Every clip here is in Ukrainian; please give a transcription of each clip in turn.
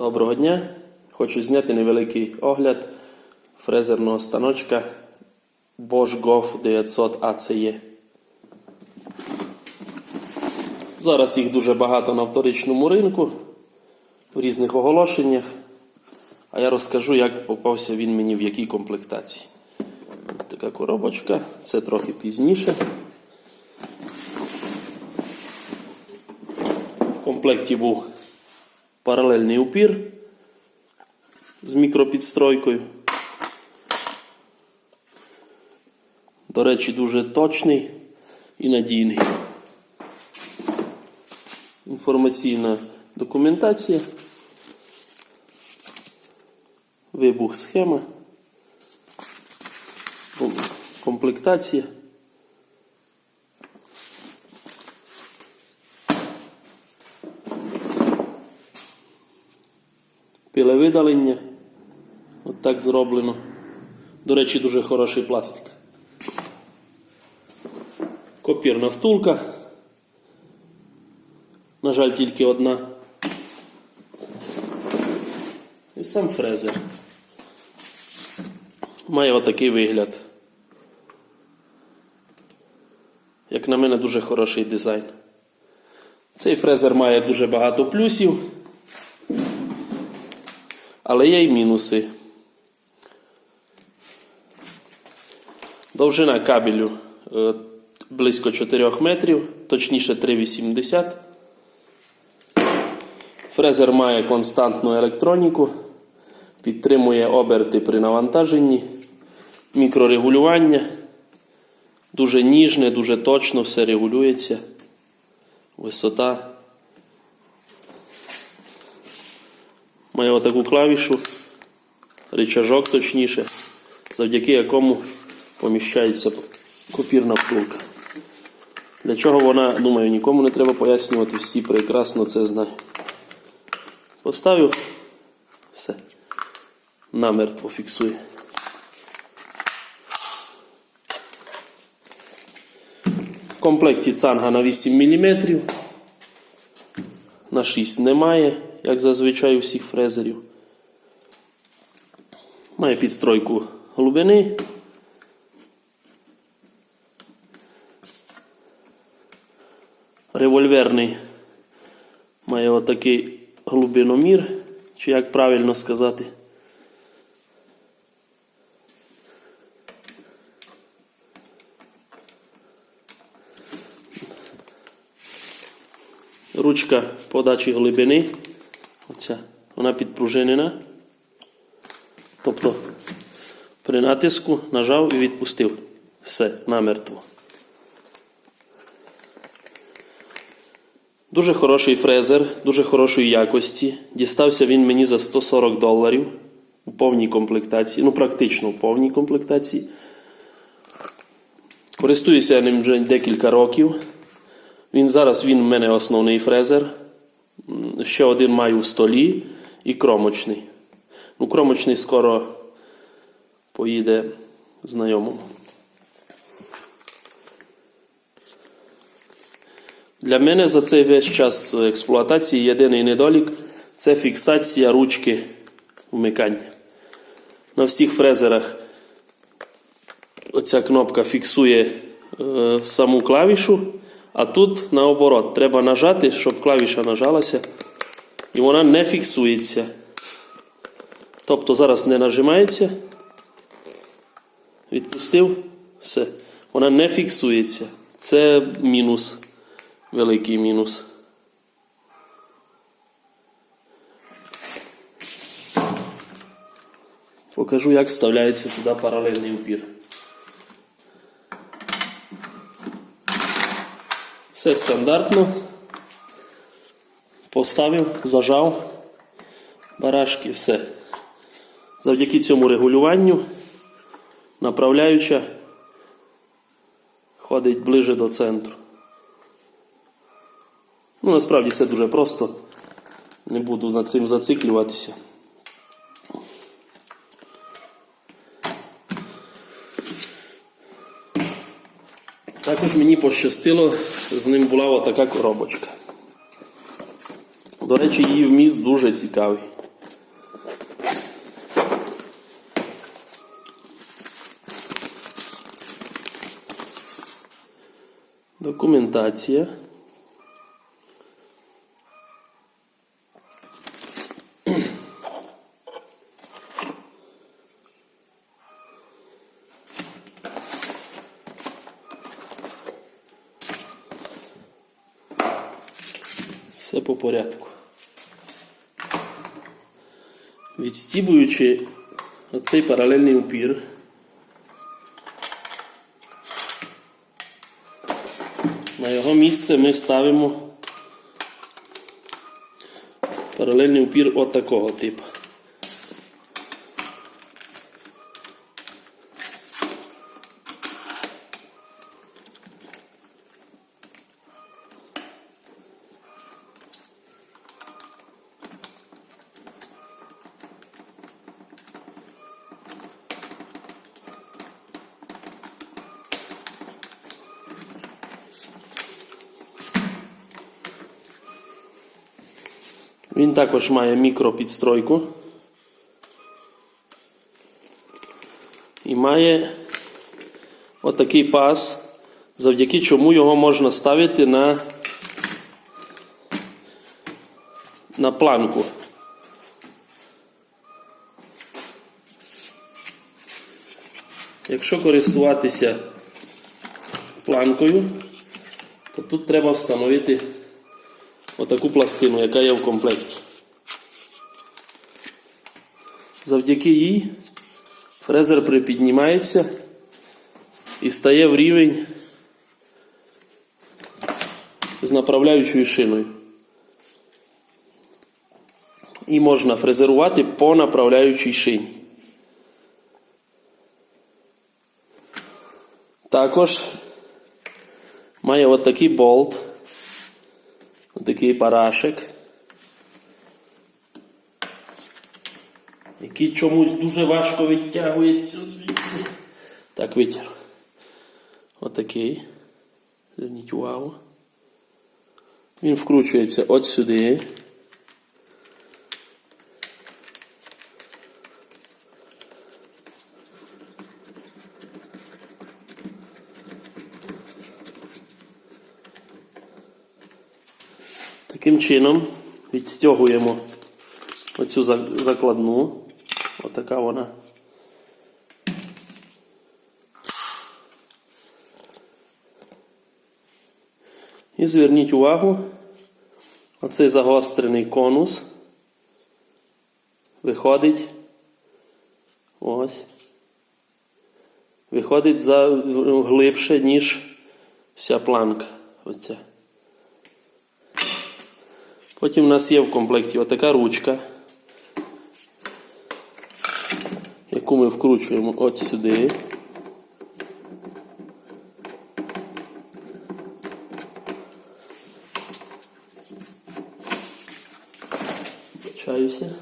Доброго дня! Хочу зняти невеликий огляд фрезерного станочка Bosch Golf 900 ACE. Зараз їх дуже багато на вторичному ринку в різних оголошеннях. А я розкажу, як попався він мені в якій комплектації. Така коробочка, це трохи пізніше. В комплекті був паралельний упір з мікропідстройкою. До речі, дуже точний і надійний. Інформаційна документація. Вибух схема. Комплектація. Пілевидалення. От так зроблено. До речі, дуже хороший пластик. Копірна втулка. На жаль, тільки одна. І сам фрезер. Має отакий вигляд. Як на мене, дуже хороший дизайн. Цей фрезер має дуже багато плюсів. Але є й мінуси. Довжина кабелю е, близько 4 метрів, точніше 3,80. Фрезер має константну електроніку, підтримує оберти при навантаженні, мікрорегулювання. Дуже ніжне, дуже точно все регулюється. Висота. Має отаку клавішу, рычажок точніше, завдяки якому поміщається копірна втулка. Для чого вона, думаю, нікому не треба пояснювати, всі прекрасно це знають. Поставив, все, намертво фіксує. В комплекті цанга на 8 мм. На 6 немає, як зазвичай у всіх фрезерів. Має підстройку глибини. Револьверний має отакий глибиномір, чи як правильно сказати. Ручка подачі глибини. Оця, вона підпружинена. Тобто при натиску нажав і відпустив. Все, намертво. Дуже хороший фрезер, дуже хорошої якості. Дістався він мені за 140 доларів у повній комплектації. Ну, практично у повній комплектації. Користуюся ним вже декілька років. Він зараз він в мене основний фрезер. Ще один маю в столі і кромочний. Ну, кромочний скоро поїде знайомому. Для мене за цей весь час експлуатації єдиний недолік це фіксація ручки вмикання. На всіх фрезерах оця кнопка фіксує е, саму клавішу, а тут наоборот треба нажати, щоб клавіша нажалася, і вона не фіксується. Тобто зараз не нажимається. Відпустив, все. Вона не фіксується. Це мінус. Великий мінус. Покажу, як вставляється туди паралельний упір. Все стандартно. Поставив, зажав барашки, все. Завдяки цьому регулюванню направляюча ходить ближе до центру. Ну, насправді все дуже просто. Не буду над цим зациклюватися. Також мені пощастило, з ним була отака коробочка. До речі, її вміст дуже цікавий. Документація. Все по порядку. Відстібуючи оцей паралельний упір, на його місце ми ставимо паралельний упір от такого типу. Він також має мікропідстройку. І має отакий пас, завдяки чому його можна ставити на, на планку. Якщо користуватися планкою, то тут треба встановити отаку пластину, яка є в комплекті. Завдяки їй фрезер припіднімається і стає в рівень з направляючою шиною. І можна фрезерувати по направляючій шині. Також має отакий болт. Отакий парашик, який чомусь дуже важко відтягується звідси. Так, витяг. Отакий. Зверніть увагу. Він вкручується от сюди. Таким чином відстягуємо оцю закладну. Отака вона. І зверніть увагу, оцей загострений конус виходить ось. Виходить за глибше, ніж вся планка. Оця. Потім у нас є в комплекті отака ручка, яку ми вкручуємо от сюди. Чаюся.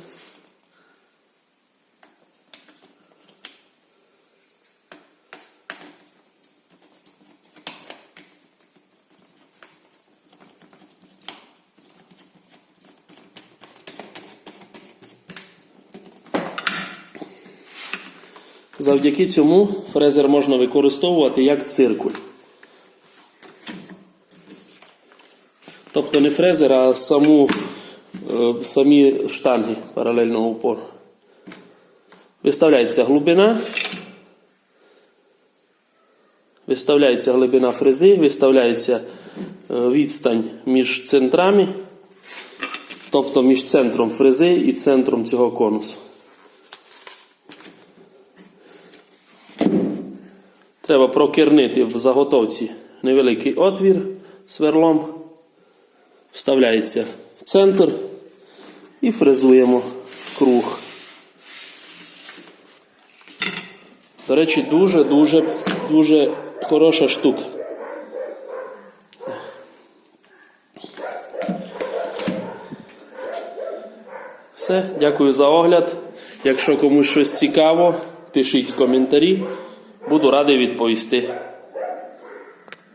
Завдяки цьому фрезер можна використовувати як циркуль. Тобто не фрезер, а саму, е, самі штанги паралельного упору. Виставляється глибина. Виставляється глибина фрези, виставляється е, відстань між центрами, тобто між центром фрези і центром цього конусу. Треба прокернити в заготовці невеликий отвір сверлом, вставляється в центр і фрезуємо круг. До речі, дуже-дуже дуже хороша штука. Все, дякую за огляд. Якщо комусь щось цікаво, пишіть в коментарі. Буду радий відповісти.